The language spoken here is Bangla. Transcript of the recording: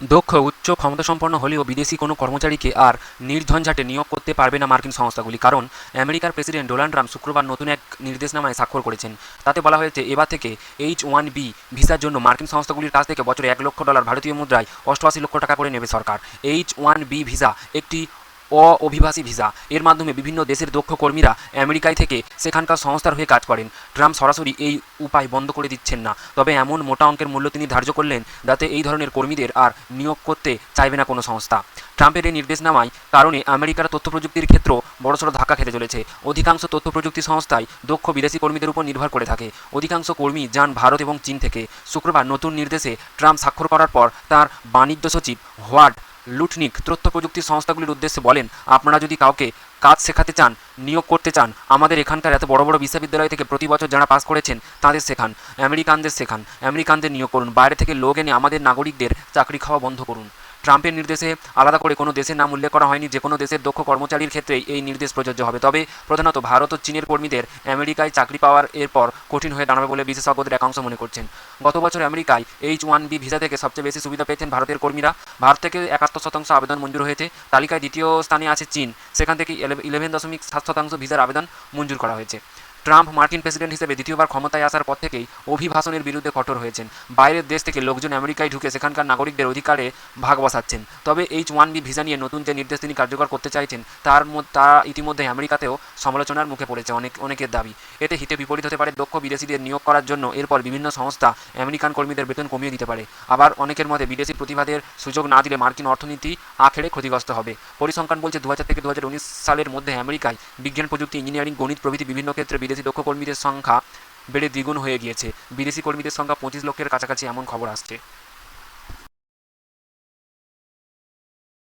দক্ষ উচ্চ ক্ষমতাসম্পন্ন হলেও বিদেশি কোনো কর্মচারীকে আর নির্ধনঝাটে নিয়োগ করতে পারবে না মার্কিন সংস্থাগুলি, কারণ আমেরিকার প্রেসিডেন্ট ডোনাল্ড ট্রাম্প শুক্রবার নতুন এক নির্দেশনামায় স্বাক্ষর করেছেন। তাতে বলা হয়েছে, এবার থেকে এইচ ওয়ান বি ভিসার জন্য মার্কিন সংস্থাগুলির কাছ থেকে বছরে এক লক্ষ ডলার ভারতীয় মুদ্রায় অষ্টআশি লক্ষ টাকা করে নেবে সরকার। এইচ ওয়ান বি ভিসা একটি অভিবাসী ভিসা। এর মাধ্যমে বিভিন্ন দেশের দক্ষ কর্মীরা আমেরিকায় থেকে সেখানকার সংস্থার হয়ে কাজ করেন। ট্রাম্প সরাসরি এই উপায় বন্ধ করে দিচ্ছেন না। তবে এমন মোটা অঙ্কের মূল্য তিনি ধার্য করলেন যাতে এই ধরনের কর্মীদের আর নিয়োগ করতে চাইবে না কোনো সংস্থা। ট্রাম্পের এই নির্দেশনামায় কারণে আমেরিকার তথ্য প্রযুক্তির ক্ষেত্র বড়সড় ধাক্কা খেতে চলেছে। অধিকাংশ তথ্য প্রযুক্তি সংস্থাই দক্ষ বিদেশি কর্মীদের উপর নির্ভর করে থাকে। অধিকাংশ কর্মী যান ভারত এবং চীন থেকে। শুক্রবার নতুন নির্দেশে ট্রাম্প স্বাক্ষর করার পর তার বাণিজ্য সচিব হোয়ার্ড লুটনিক তথ্য প্রযুক্তি সংস্থাগুলির উদ্দেশ্যে বলেন, আপনারা যদি কাউকে কাজ শেখাতে চান, নিয়োগ করতে চান, আমাদের এখানকার এত বড় বড় বিশ্ববিদ্যালয় থেকে প্রতি বছর যারা পাস করেছেন, তাদের শেখান, আমেরিকানদের শেখান, আমেরিকানদের নিয়োগ করুন, বাইরে থেকে লোক এনে আমাদের নাগরিকদের চাকরি খাওয়া বন্ধ করুন। ট্রাম্পের নির্দেশে আলাদা করে কোনো দেশের নাম উল্লেখ করা হয়নি যে কোনো দেশের দক্ষ কর্মচারীর ক্ষেত্রেই এই নির্দেশ প্রযোজ্য হবে। তবে প্রধানত ভারত ও চীনের কর্মীদের আমেরিকায় চাকরি পাওয়ার এরপর কঠিন হয়ে দাঁড়াবে বলে বিশেষজ্ঞদের একাংশ মনে করছেন। গত বছর আমেরিকায় এইচ ওয়ান বি ভিসা থেকে সবচেয়ে বেশি সুবিধা পেয়েছেন ভারতের কর্মীরা। ভারত থেকে একাত্তর শতাংশ আবেদন মঞ্জুর হয়েছে। তালিকায় দ্বিতীয় স্থানে আছে চীন। সেখান থেকে ইলেভেন দশমিক সাত শতাংশ ভিসার আবেদন মঞ্জুর করা হয়েছে। ট্রাম্প মার্কিন প্রেসিডেন্ট হিসেবে দ্বিতীয়বার ক্ষমতায় আসার পর থেকেই অভিভাষণের বিরুদ্ধে কঠোর হয়েছেন। বাইরের দেশ থেকে লোকজন আমেরিকায় ঢুকে সেখানকার নাগরিকদের অধিকারে ভাগ বসাচ্ছেন। তবে এইচ ওয়ান বি ভিসা নিয়ে নতুন যে নির্দেশ তিনি কার্যকর করতে চাইছেন, তার তা ইতিমধ্যে আমেরিকাতেও সমালোচনার মুখে পড়েছে অনেক, অনেকের দাবি। এতে হিতে বিপরীত হতে পারে দক্ষ বিদেশিদের নিয়োগ করার জন্য, এরপর বিভিন্ন সংস্থা আমেরিকান কর্মীদের বেতন কমিয়ে দিতে পারে। আবার অনেকের মধ্যে বিদেশি প্রতিভাদের সুযোগ না দিলে মার্কিন অর্থনীতি আখেড়ে ক্ষতিগ্রস্ত হবে। পরিসংখ্যান বলছে দু হাজার থেকে দু হাজার উনিশ সালের মধ্যে আমেরিকায় বিজ্ঞান, প্রযুক্তি, ইঞ্জিনিয়ারিং, গণিত প্রভৃতি বিভিন্ন ক্ষেত্রে বিদেশি দক্ষ কর্মীদের সংখ্যা বেড়ে দ্বিগুণ হয়ে গিয়েছে। বিদেশি কর্মীদের সংখ্যা পঁচিশ লক্ষের কাছাকাছি এমন খবর আসছে।